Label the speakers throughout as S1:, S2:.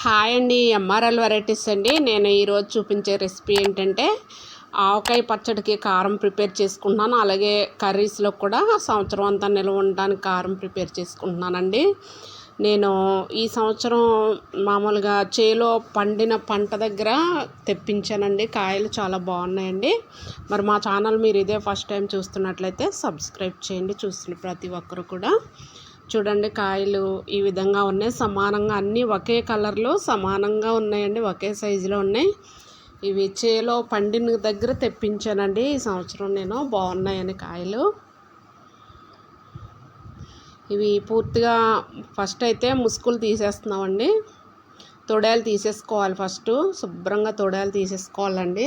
S1: Hi అండి MRL varieties అండి. నేను ఈరోజు చూపించే రెసిపీ ఏంటంటే ఆవకాయ పచ్చడికి కారం ప్రిపేర్ చేసుకుంటున్నాను. అలాగే కర్రీస్లో కూడా సంవత్సరం అంతా నిల్వ ఉండడానికి కారం ప్రిపేర్ చేసుకుంటున్నానండి. నేను ఈ సంవత్సరం మామూలుగా చేలో పండిన పంట దగ్గర తెప్పించానండి. కాయలు చాలా బాగున్నాయండి. మరి మా ఛానల్ మీరు ఇదే ఫస్ట్ టైం చూస్తున్నట్లయితే సబ్స్క్రైబ్ చేయండి. చూస్తున్న ప్రతి ఒక్కరు కూడా. చూడండి కాయలు ఈ విధంగా ఉన్నాయి. సమానంగా అన్నీ ఒకే కలర్లో సమానంగా ఉన్నాయండి. ఒకే సైజులో ఉన్నాయి. ఇవి చేలో పండిన దగ్గర తెప్పించానండి. ఈ సంవత్సరం నేను బాగున్నాయని కాయలు. ఇవి పూర్తిగా ఫస్ట్ అయితే ముసుగులు తీసేస్తున్నామండి. తొడాలు తీసేసుకోవాలి ఫస్ట్. శుభ్రంగా తొడాలు తీసేసుకోవాలండి.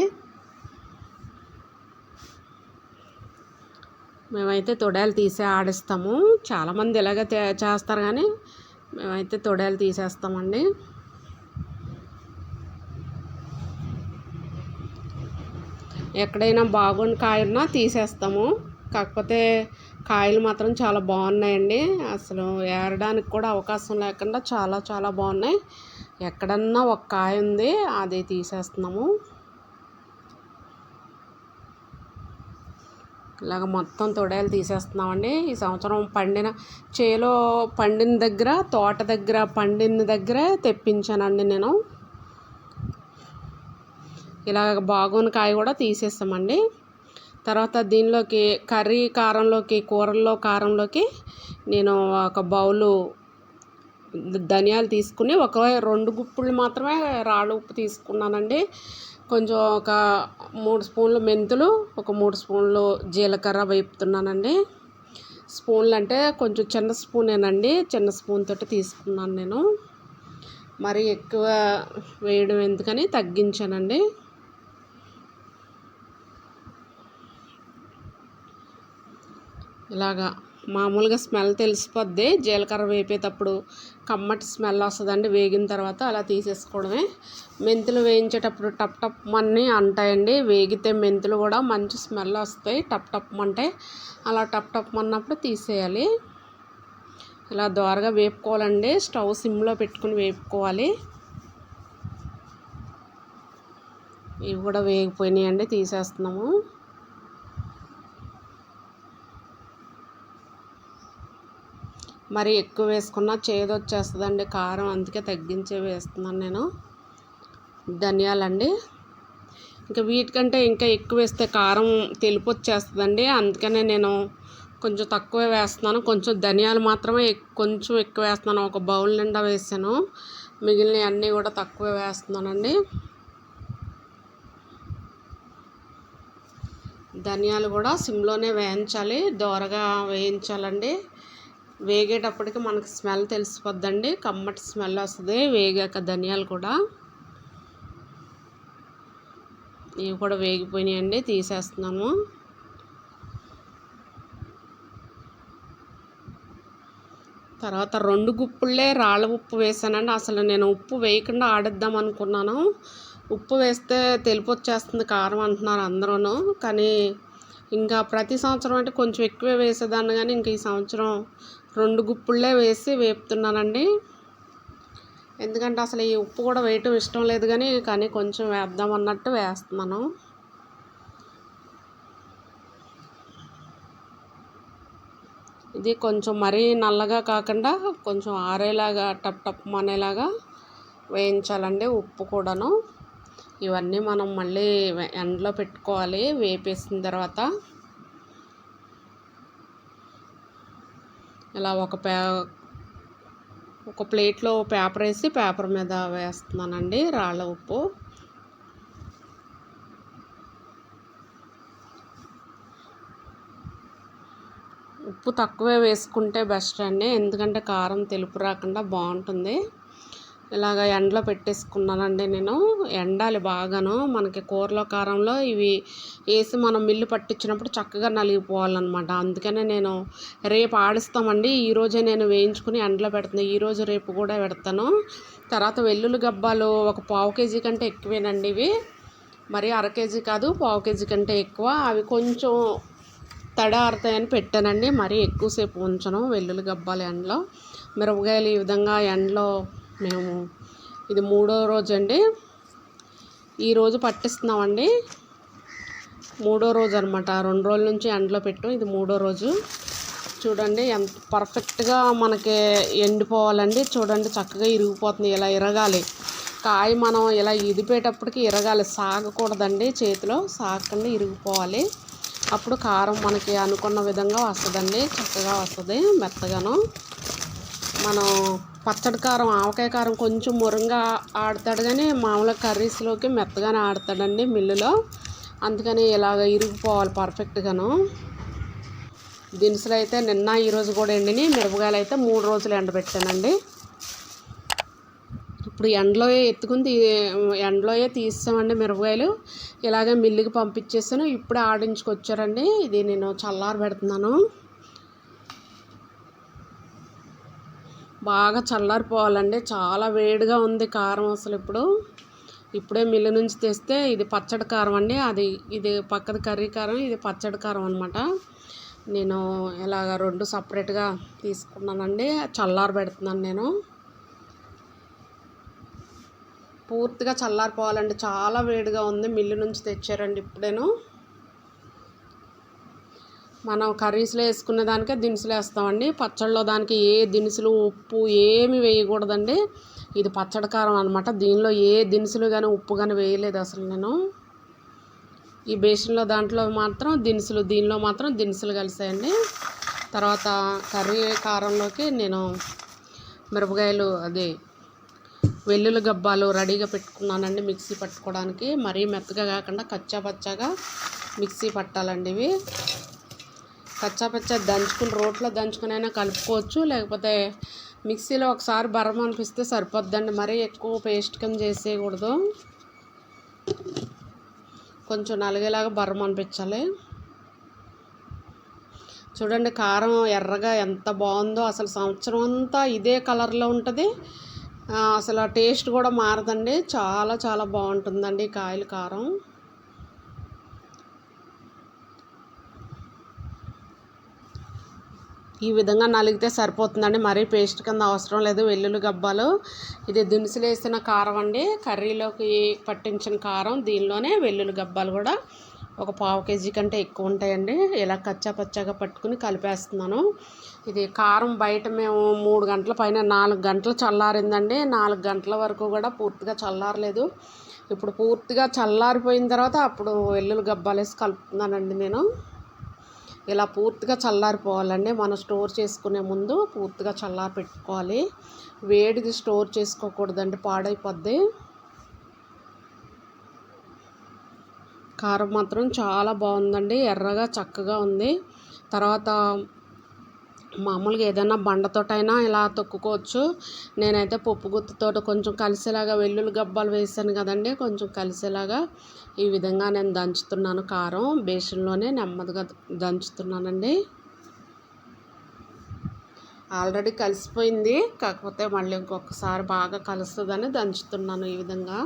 S1: మేమైతే తొడాలు తీసే ఆడిస్తాము. చాలామంది ఇలాగ చేస్తారు కానీ మేమైతే తొడాలు తీసేస్తామండి. ఎక్కడైనా బాగున్న కాయన్నా తీసేస్తాము. కాకపోతే కాయలు మాత్రం చాలా బాగున్నాయండి. అసలు ఏరడానికి కూడా అవకాశం లేకుండా చాలా చాలా బాగున్నాయి. ఎక్కడన్నా ఒక కాయ ఉంది అది తీసేస్తున్నాము. ఇలాగ మొత్తం తొడేలు తీసేస్తున్నామండి. ఈ సంవత్సరం పండిన చేలో పండిన దగ్గర తోట దగ్గర పండిన దగ్గర తెప్పించానండి నేను. ఇలాగ బాగున్న కాయ కూడా తీసేస్తామండి. తర్వాత దీనిలోకి కర్రీ కారంలోకి కూరల్లో కారంలోకి నేను ఒక బౌలు ధనియాలు తీసుకుని ఒక రెండు గుప్పులు మాత్రమే రాళ్ళు ఉప్పు తీసుకున్నానండి. కొంచెం ఒక మూడు స్పూన్లు మెంతులు ఒక మూడు స్పూన్లు జీలకర్ర వేపుతున్నానండి. స్పూన్లు అంటే కొంచెం చిన్న స్పూనేనండి చిన్న స్పూన్ తోటి తీసుకున్నాను నేను. మరి ఎక్కువ వేయడం ఎందుకని తగ్గించానండి. ఇలాగా మామూలుగా స్మెల్ తెలిసిపోద్ది. జీలకర్ర వేపేటప్పుడు కమ్మటి స్మెల్ వస్తుందండి. వేగిన తర్వాత అలా తీసేసుకోవడమే. మెంతులు వేయించేటప్పుడు టప్ టప్ మన్ని అంటాయండి. వేగితే మెంతులు కూడా మంచి స్మెల్ వస్తాయి. టప్ టప్ అంటే అలా టప్ టప్ మన్నప్పుడు తీసేయాలి. ఇలా దోరగా వేపుకోవాలండి. స్టవ్ సిమ్లో పెట్టుకుని వేపుకోవాలి. ఇవి కూడా వేగిపోయినాయండి. తీసేస్తున్నాము. మరి ఎక్కువ వేసుకున్నా చేదు వచ్చేస్తుందండి కారం అందుకే తగ్గించే వేస్తున్నాను నేను. ధనియాలండి. ఇంకా వీటికంటే ఇంకా ఎక్కువ వేస్తే కారం తెలుపు వచ్చేస్తుందండి అందుకనే నేను కొంచెం తక్కువ వేస్తున్నాను. కొంచెం ధనియాలు మాత్రమే కొంచెం ఎక్కువ వేస్తున్నాను. ఒక బౌల్ నిండా వేసాను. మిగిలిన అన్నీ కూడా తక్కువ వేస్తున్నానండి. ధనియాలు కూడా సిమ్లోనే వేయించాలి దోరగా వేయించాలండి. వేగేటప్పటికి మనకు స్మెల్ తెలిసిపోద్దండి. కమ్మటి స్మెల్ వస్తుంది. వేగాక ధనియాలు కూడా. ఇవి కూడా వేగిపోయినాయండి. తీసేస్తున్నాము తర్వాత రెండు గుప్పుళ్ళే రాళ్ళ ఉప్పు వేసానండి. అసలు నేను ఉప్పు వేయకుండా ఆడిద్దాం అనుకున్నాను. ఉప్పు వేస్తే తెలుపు వచ్చేస్తుంది కారం అంటున్నారు అందరూ కానీ ఇంకా ప్రతి సంవత్సరం అంటే కొంచెం ఎక్కువే వేసేదాన్ని. కానీ ఇంక ఈ సంవత్సరం రెండు గుప్పుళ్ళే వేసి వేపుతున్నానండి. ఎందుకంటే అసలు ఈ ఉప్పు కూడా వేయటం ఇష్టం లేదు కానీ కానీ కొంచెం వేద్దాం అన్నట్టు వేస్తున్నాను. ఇది కొంచెం మరీ నల్లగా కాకుండా కొంచెం ఆరేలాగా టప్ టప్ మనేలాగా వేయించాలండి ఉప్పు కూడాను. ఇవన్నీ మనం మళ్ళీ ఎండలో పెట్టుకోవాలి వేపేసిన తర్వాత. ఇలా ఒక పే ఒక ప్లేట్లో పేపర్ వేసి పేపర్ మీద వేస్తున్నానండి రాళ్ళ ఉప్పు. ఉప్పు తక్కువే వేసుకుంటే బెస్ట్ అండి. ఎందుకంటే కారం తెలుపు రాకుండా బాగుంటుంది. ఇలాగ ఎండలో పెట్టేసుకున్నానండి నేను. ఎండాలి బాగాను. మనకి కూరలో కారంలో ఇవి వేసి మనం మిల్లు పట్టించినప్పుడు చక్కగా నలిగిపోవాలన్నమాట. అందుకనే నేను రేపు ఆడిస్తామండి. ఈరోజే నేను వేయించుకుని ఎండలో పెడుతున్నాను ఈరోజు రేపు కూడా పెడతాను. తర్వాత వెల్లుల్లి గబ్బాలు ఒక పావు కేజీ కంటే ఎక్కువేనండి ఇవి. మరి అర కేజీ కాదు పావు కేజీ కంటే ఎక్కువ. అవి కొంచెం తడ ఆరుతాయని పెట్టానండి. మరీ ఎక్కువసేపు ఉంచను వెల్లుల్లి గబ్బాలు ఎండలో. మిరపకాయలు ఈ విధంగా ఎండలో మేము ఇది మూడో రోజు అండి ఈరోజు పట్టిస్తున్నామండి. మూడో రోజు అనమాట రెండు రోజుల నుంచి ఎండలో పెట్టు. ఇది మూడో రోజు. చూడండి ఎంత పర్ఫెక్ట్గా మనకి ఎండిపోవాలండి. చూడండి చక్కగా ఇరిగిపోతుంది. ఇలా ఇరగాలి. కాయ మనం ఇలా ఇదిపేటప్పటికి ఇరగాలి. సాగకూడదండి చేతిలో. సాగకుండా ఇరిగిపోవాలి. అప్పుడు కారం మనకి అనుకున్న విధంగా వస్తుందండి. చక్కగా వస్తుంది. మెత్తగాను. మనం పచ్చడి కారం ఆవకాయ కారం కొంచెం మురంగా ఆడతాడు కానీ మామూలుగా కర్రీస్లోకి మెత్తగానే ఆడతాడండి మిల్లులో. అందుకని ఇలాగ ఇరిగిపోవాలి పర్ఫెక్ట్గాను. దినుసులు అయితే నిన్న ఈరోజు కూడా ఎండిని మిరపకాయలు అయితే మూడు రోజులు ఎండబెట్టానండి. ఇప్పుడు ఎండలోయే ఎత్తుకుని ఎండలోయే తీసామండి మిరపకాయలు. ఇలాగే మిల్లుకి పంపించేసాను. ఇప్పుడే ఆడించుకొచ్చారండి. ఇది నేను చల్లారి పెడుతున్నాను బాగా చల్లారిపోవాలండి. చాలా వేడిగా ఉంది కారం అసలు ఇప్పుడు. ఇప్పుడే మిల్లు నుంచి తెస్తే ఇది పచ్చడి కారం అండి. అది ఇది పక్కది కర్రీ కారం ఇది పచ్చడి కారం అనమాట నేను ఇలాగ రెండు సపరేట్గా తీసుకున్నానండి. చల్లారి పెడుతున్నాను నేను. పూర్తిగా చల్లారిపోవాలండి. చాలా వేడిగా ఉంది. మిల్లు నుంచి తెచ్చారండి ఇప్పుడేను. మనం కర్రీస్లో వేసుకున్న దానికే దినుసులు వేస్తామండి. పచ్చళ్ళలో దానికి ఏ దినుసులు ఉప్పు ఏమి వేయకూడదండి. ఇది పచ్చడి కారం అనమాట దీనిలో ఏ దినుసులు కానీ ఉప్పు కానీ వేయలేదు అసలు నేను. ఈ బేషన్లో దాంట్లో మాత్రం దినుసులు దీనిలో మాత్రం దినుసులు కలిసాయండి. తర్వాత కర్రీ కారంలోకి నేను మిరపకాయలు అదే వెల్లుల్లి గబ్బాలు రెడీగా పెట్టుకున్నానండి మిక్సీ పట్టుకోవడానికి. మరీ మెత్తగా కాకుండా కచ్చా పచ్చాగా మిక్సీ పట్టాలండి ఇవి. కచ్చా పచ్చా దంచుకుని రోట్లో దంచుకునైనా కలుపుకోవచ్చు. లేకపోతే మిక్సీలో ఒకసారి బరం అనిపిస్తే సరిపోద్దండి. మరీ ఎక్కువ పేస్ట్ కింద చేసేయకూడదు. కొంచెం నలిగేలాగా బరం అనిపించాలి. చూడండి కారం ఎర్రగా ఎంత బాగుందో. అసలు సంవత్సరం అంతా ఇదే కలర్లో ఉంటుంది. అసలు టేస్ట్ కూడా మారదండి. చాలా చాలా బాగుంటుందండి కాయలు కారం. ఈ విధంగా నలిగితే సరిపోతుందండి. మరీ పేస్ట్ కింద అవసరం లేదు. వెల్లుల్లి గబ్బాలు. ఇది దినుసులు వేసిన కారం అండి. కర్రీలోకి పట్టించిన కారం దీనిలోనే వెల్లుల్లి గబ్బాలు కూడా ఒక పావు కేజీ కంటే ఎక్కువ ఉంటాయండి. ఇలా కచ్చా పచ్చాగా పట్టుకుని కలిపేస్తున్నాను. ఇది కారం బయట మేము మూడు గంటల పైన నాలుగు గంటలు చల్లారిందండి. నాలుగు గంటల వరకు కూడా పూర్తిగా చల్లారలేదు. ఇప్పుడు పూర్తిగా చల్లారిపోయిన తర్వాత అప్పుడు వెల్లుల్లి గబ్బాలు వేసి కలుపుతున్నానండి నేను. ఇలా పూర్తిగా చల్లారిపోవాలండి. మనం స్టోర్ చేసుకునే ముందు పూర్తిగా చల్లారి పెట్టుకోవాలి వేడిది స్టోర్ చేసుకోకూడదండి పాడైపోద్ది. కారం మాత్రం చాలా బాగుందండి ఎర్రగా చక్కగా ఉంది. తర్వాత మామూలుగా ఏదైనా బండతోటైనా ఇలా తొక్కుకోవచ్చు. నేనైతే పప్పు గుత్తుతో కొంచెం కలిసేలాగా వెల్లుల్లి గబ్బాలు వేసాను కదండి. కొంచెం కలిసేలాగా ఈ విధంగా నేను దంచుతున్నాను కారం. బేసిన్లోనే నెమ్మదిగా దంచుతున్నానండి. ఆల్రెడీ కలిసిపోయింది. కాకపోతే మళ్ళీ ఇంకొకసారి బాగా కలుస్తుందని దంచుతున్నాను ఈ విధంగా.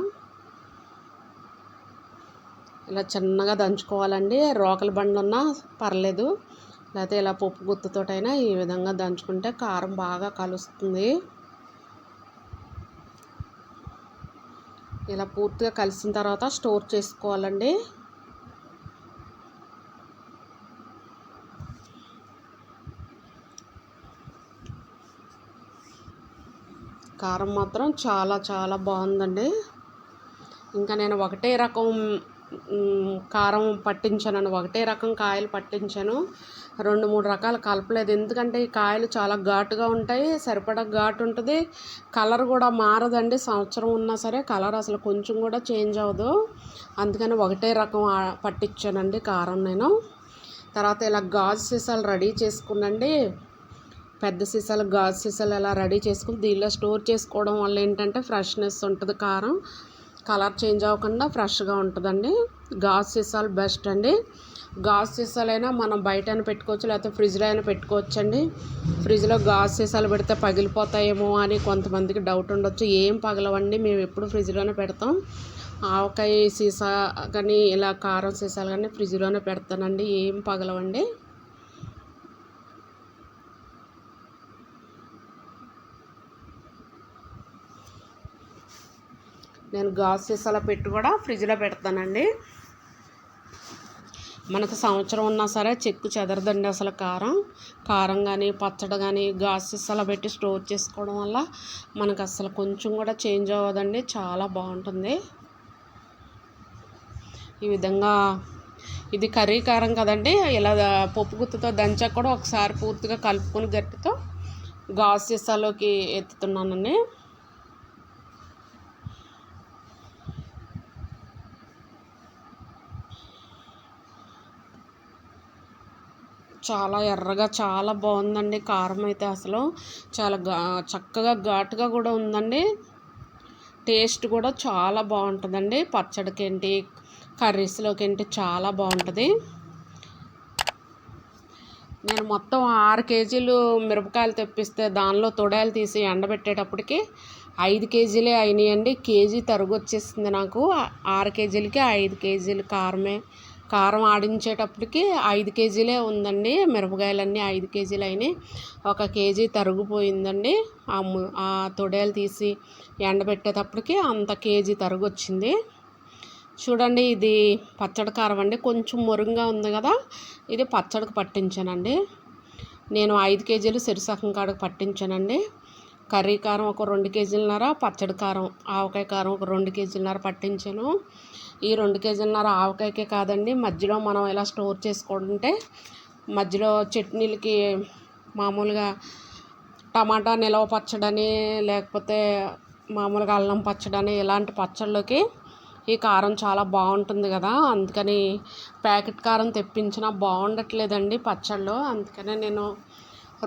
S1: ఇలా చిన్నగా దంచుకోవాలండి. రోకలి బండి ఉన్నా పర్లేదు. లేకపోతే ఇలా పప్పు గుత్తుతోటైనా ఈ విధంగా దంచుకుంటే కారం బాగా కలుస్తుంది. ఇలా పూర్తిగా కలిసిన తర్వాత స్టోర్ చేసుకోవాలండి. కారం మాత్రం చాలా చాలా బాగుందండి. ఇంకా నేను ఒకటే రకం కారం పట్టించాను. ఒకటే రకం కాయలు పట్టించాను. రెండు మూడు రకాలు కలపలేదు. ఎందుకంటే ఈ కాయలు చాలా ఘాటుగా ఉంటాయి సరిపడా ఘాటు ఉంటుంది. కలర్ కూడా మారదండి. సంవత్సరం ఉన్నా సరే కలర్ అసలు కొంచెం కూడా చేంజ్ అవ్వదు. అందుకని ఒకటే రకం పట్టించానండి కారం నేను. తర్వాత ఇలా గాజు సీసాలు రెడీ చేసుకున్నండి. పెద్ద సీసాలు గాజు సీసాలు ఇలా రెడీ చేసుకుని దీనిలో స్టోర్ చేసుకోవడం వల్ల ఏంటంటే ఫ్రెష్నెస్ ఉంటుంది కారం. కలర్ చేంజ్ అవ్వకుండా ఫ్రెష్గా ఉంటుందండి. గాజు సీసాలు బెస్ట్ అండి. గాజు సీసాలైనా మనం బయట పెట్టుకోవచ్చు లేకపోతే ఫ్రిడ్జ్లో అయినా పెట్టుకోవచ్చు అండి ఫ్రిడ్జ్లో గాజు సీసాలు పెడితే పగిలిపోతాయేమో అని కొంతమందికి డౌట్ ఉండొచ్చు. ఏం పగలవండి మేము ఎప్పుడు ఫ్రిడ్జ్లోనే పెడతాం. ఆవకాయ సీసా కానీ ఇలా కారం సీసాలు కానీ ఫ్రిడ్జ్లోనే పెడతానండి. ఏం పగలవండి. నేను గాజు సీసాలో పెట్టి కూడా ఫ్రిడ్జ్లో పెడతానండి. మనకు సంవత్సరం ఉన్నా సరే చెక్కు చెదరదండి అసలు కారం. కారం కానీ పచ్చడి కానీ గాసెస్ సీసాలో పెట్టి స్టోర్ చేసుకోవడం వల్ల మనకు అసలు కొంచెం కూడా చేంజ్ అవ్వదండి. చాలా బాగుంటుంది. ఈ విధంగా ఇది కర్రీ కారం కదండి. ఇలా పప్పు గుత్తుతో దంచాక కూడా ఒకసారి పూర్తిగా కలుపుకొని గట్టితో గాస్ సీసాలోకి ఎత్తుతున్నానండి. చాలా ఎర్రగా చాలా బాగుందండి కారం అయితే అసలు. చాలా గా చక్కగా ఘాటుగా కూడా ఉందండి. టేస్ట్ కూడా చాలా బాగుంటుందండి. పచ్చడికేంటి కర్రీస్లోకి ఏంటి చాలా బాగుంటుంది. నేను మొత్తం ఆరు కేజీలు మిరపకాయలు తెప్పిస్తే దానిలో తొడాలు తీసి ఎండబెట్టేటప్పటికి ఐదు కేజీలే అయినాయండి. కేజీ తరుగు వచ్చేసింది నాకు. ఆరు కేజీలకి ఐదు కేజీలు కారమే. కారం ఆడించేటప్పటికి ఐదు కేజీలే ఉందండి. మిరపకాయలన్నీ ఐదు కేజీలు అయినాయి. ఒక కేజీ తరుగుపోయిందండి ఆ ఆ తొడేలు తీసి ఎండబెట్టేటప్పటికి అంత కేజీ తరుగు వచ్చింది. చూడండి ఇది పచ్చడి కారం అండి. కొంచెం మురుగ్గా ఉంది కదా ఇది పచ్చడికి పట్టించానండి. నేను ఐదు కేజీలు సిరిసకం కాడకు పట్టించానండి. కర్రీ కారం ఒక రెండు కేజీలన్నర పచ్చడి కారం ఆవకాయ కారం ఒక రెండు కేజీలన్నర పట్టించాను. ఈ రెండు కేజీలన్నర ఆవకాయకే కాదండి. మధ్యలో మనం ఇలా స్టోర్ చేసుకుంటే మధ్యలో చట్నీలకి మామూలుగా టమాటా నిలవ పచ్చడని లేకపోతే మామూలుగా అల్లం పచ్చడని ఇలాంటి పచ్చళ్ళకి ఈ కారం చాలా బాగుంటుంది కదా. అందుకని ప్యాకెట్ కారం తెప్పించినా బాగుండట్లేదండి పచ్చళ్ళు. అందుకనే నేను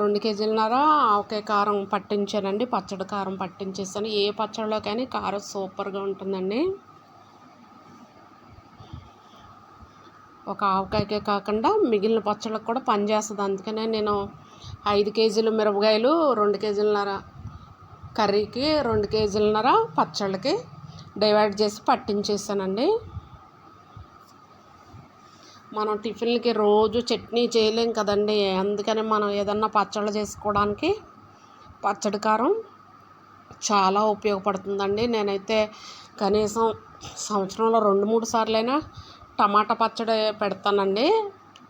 S1: రెండు కేజీలన్నర ఆవకాయ కారం పట్టించానండి. పచ్చడి కారం పట్టించేసాను ఏ పచ్చడిలో కానీ కారం సూపర్గా ఉంటుందండి. ఒక ఆవకాయకే కాకుండా మిగిలిన పచ్చళ్ళకు కూడా పనిచేస్తుంది అందుకనే నేను ఐదు కేజీలు మిరపకాయలు రెండు కేజీలన్నర కర్రీకి రెండు కేజీలన్నర పచ్చళ్ళకి డివైడ్ చేసి పట్టించేసానండి. మనం టిఫిన్లకి రోజు చట్నీ చేయలేం కదండి. అందుకని మనం ఏదన్నా పచ్చళ్ళు చేసుకోవడానికి పచ్చడి కారం చాలా ఉపయోగపడుతుందండి. నేనైతే కనీసం సంవత్సరంలో రెండు మూడు సార్లైనా టమాటా పచ్చడి పెడతానండి.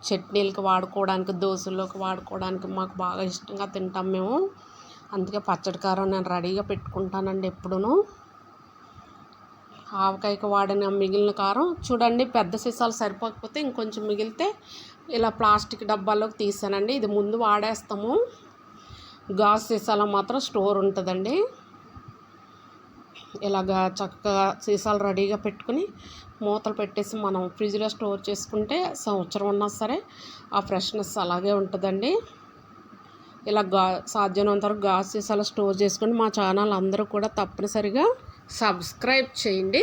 S1: చట్నీలకి వాడుకోవడానికి దోశల్లోకి వాడుకోవడానికి మాకు బాగా ఇష్టంగా తింటాం మేము. అందుకే పచ్చడి కారం నేను రెడీగా పెట్టుకుంటానండి ఎప్పుడూ ఆవకాయకి వాడిన మిగిలిన కారం చూడండి పెద్ద సీసాలు సరిపోకపోతే ఇంకొంచెం మిగిలితే ఇలా ప్లాస్టిక్ డబ్బాలోకి తీసానండి. ఇది ముందు వాడేస్తాము. గాజు సీసాలో మాత్రం స్టోర్ ఉంటుందండి. ఇలాగా చక్కగా సీసాలు రెడీగా పెట్టుకుని మూతలు పెట్టేసి మనం ఫ్రిడ్జ్లో స్టోర్ చేసుకుంటే సంవత్సరం ఉన్నా సరే ఆ ఫ్రెష్నెస్ అలాగే ఉంటుందండి. ఇలా గా సాధ్యమైనంత వరకు గాజు సీసాలు స్టోర్ చేసుకుని మా ఛానల్ అందరూ కూడా తప్పనిసరిగా సబ్స్క్రైబ్ చేయండి.